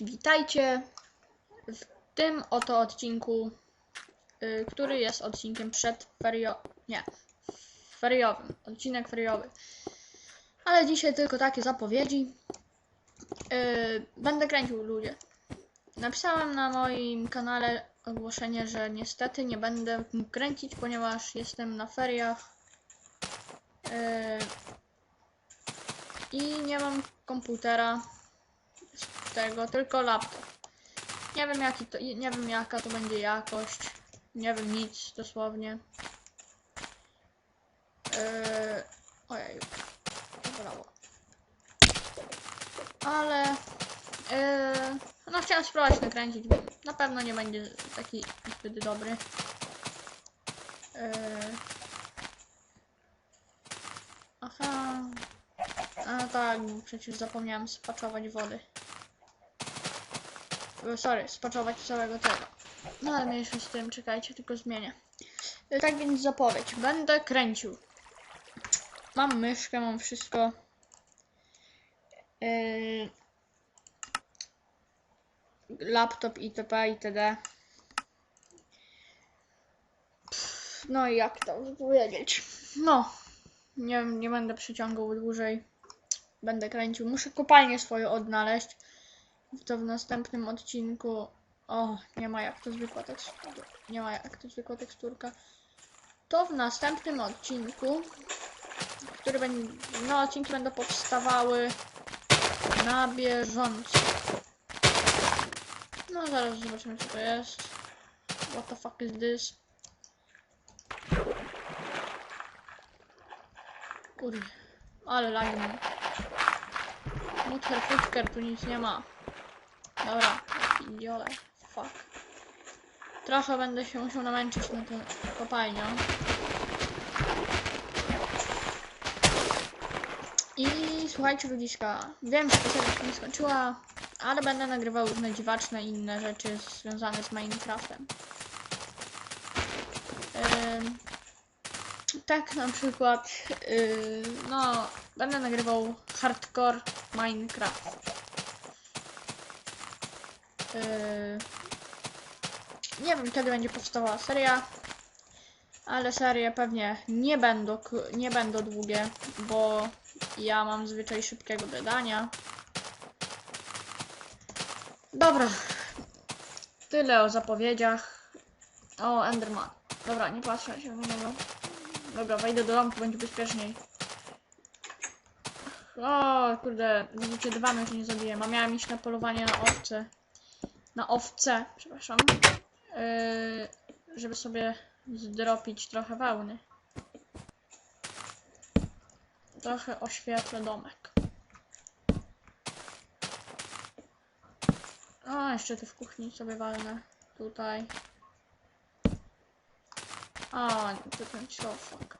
Witajcie w tym oto odcinku, y, który jest odcinkiem przedferio... nie, feriowym, odcinek feriowy. Ale dzisiaj tylko takie zapowiedzi. Y, Będę kręcił ludzie. Napisałem na moim kanale ogłoszenie, że niestety nie będę mógł kręcić, ponieważ jestem na feriach. Y, I nie mam komputera tego, tylko laptop. Nie wiem jaki to, nie wiem jaka to będzie jakość. Nie wiem nic dosłownie. Yy, ojej, brawo. Ale yy, no chciałem spróbować nakręcić. Na pewno nie będzie taki zbyt dobry. Yy, aha. A tak, przecież zapomniałem spaczować wody. E, Sorry, spaczować całego tego. No ale mniejsza z tym, czekajcie, tylko zmienię. E, Tak więc zapowiedź. Będę kręcił. Mam myszkę, mam wszystko. Yy... Laptop itp. itd. Pff, No i jak to powiedzieć? No. Nie, nie będę przyciągał dłużej. Będę kręcił. Muszę kopalnię swoją odnaleźć. To w następnym odcinku. O, nie ma jak to zwykła teksturka. Nie ma jak to zwykła teksturka. To w następnym odcinku, który będzie. No, odcinki będą powstawały na bieżąco. No, zaraz zobaczymy, co to jest. What the fuck is this? Kurde, ale lagi mam. Mutker, tu nic nie ma. Dobra, idiole, fuck. Trochę będę się musiał namęczyć na tę kopalnię. I słuchajcie ludziska, wiem, że ta się nie skończyła, ale będę nagrywał różne dziwaczne inne rzeczy związane z Minecraftem. Ym, tak na przykład, yy, no, będę nagrywał hardcore Minecraft. Yy, nie wiem kiedy będzie powstała seria, ale serie pewnie nie będą, nie będą długie, bo ja mam zwyczaj szybkiego gadania. Dobra, tyle o zapowiedziach. O, Enderman. Dobra, nie patrzę się na niego. Dobra, wejdę do domku, będzie bezpieczniej. O, kurde, widzicie, dwa mnie nie zabiję. A miałem iść na polowanie na owce. Na owce, przepraszam. Yy, żeby sobie zdropić trochę wełny. Trochę oświetlę domek. O, jeszcze tu w kuchni sobie walnę. Tutaj. O, nie, tu ten fuck.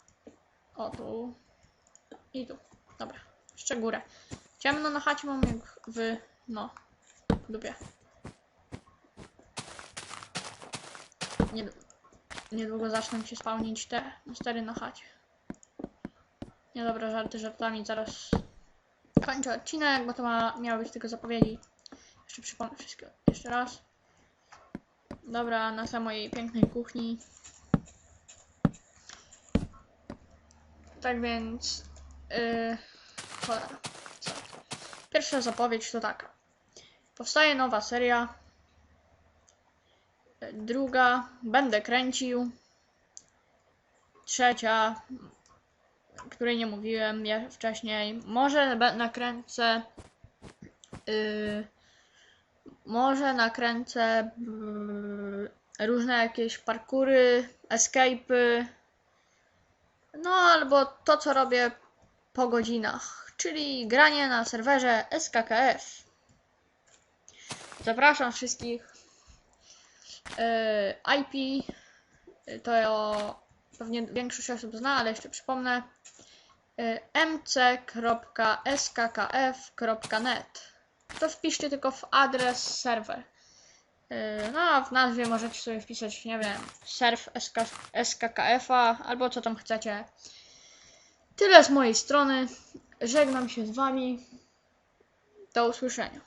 O, tu. I tu. Dobra. Jeszcze górę. Ciemno na chacie mam jak w... no. Dupie. Nie, niedługo zaczną się spełnić te stery na chacie. Nie dobra, żarty żartami, zaraz kończę odcinek, bo to ma, miało być tylko zapowiedzi. Jeszcze przypomnę wszystko jeszcze raz. Dobra, na samej pięknej kuchni. Tak więc... Yy? Pierwsza zapowiedź to taka. Powstaje nowa seria. Druga, będę kręcił. Trzecia, której nie mówiłem ja wcześniej. Może nakręcę. Yy, może nakręcę yy, różne jakieś parkury, escape'y. No albo to, co robię po godzinach, czyli granie na serwerze SKKF. Zapraszam wszystkich. Yy, IP yy, to pewnie większość osób zna, ale jeszcze przypomnę. Yy, mc.skkf.net To wpiszcie tylko w adres serwer. No, a w nazwie możecie sobie wpisać, nie wiem, serw SK, SKKF-a albo co tam chcecie. Tyle z mojej strony. Żegnam się z wami. Do usłyszenia.